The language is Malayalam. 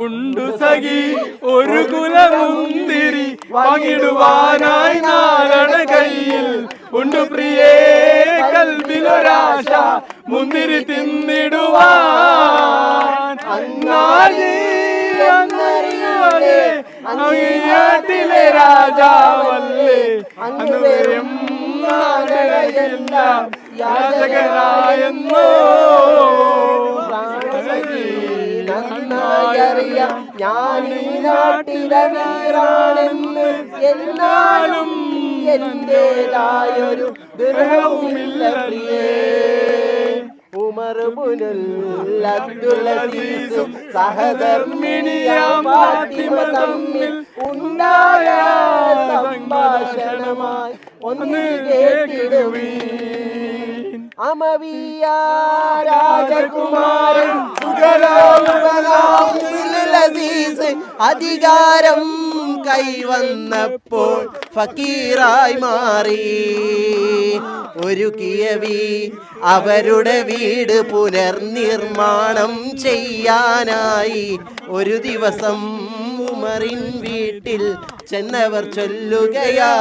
ഉണ്ടു സഖി ഒരു കുലമുന്തിരി വാങ്ങിടുവാനായി നാരണ കയ്യിൽ. ഉണ്ടു പ്രിയേ കൽവിലൊരാശ മുന്തിരി തിന്നിടുവാൻ. രാജാവല്ലേ. അന്ന് വരും നാടുകളെല്ലാം നന്നായറിയാം. ഞാൻ ഈ നാട്ടിലെ വീറാണെന്ന് എന്നാലും എന്റേതായൊരു ദൃഹവുമില്ല അമവിയ രാജകുമാരൻ അധികാരം കൈവന്നപ്പോൾ ഫക്കീറായി മാറി ഒരു കിയവി അവരുടെ വീട് പുനർനിർമ്മാണം ചെയ്യാനായി ഒരു ദിവസം ഉമറിൻ വീട്ടിൽ ചെന്നവർ ചൊല്ലുകയാ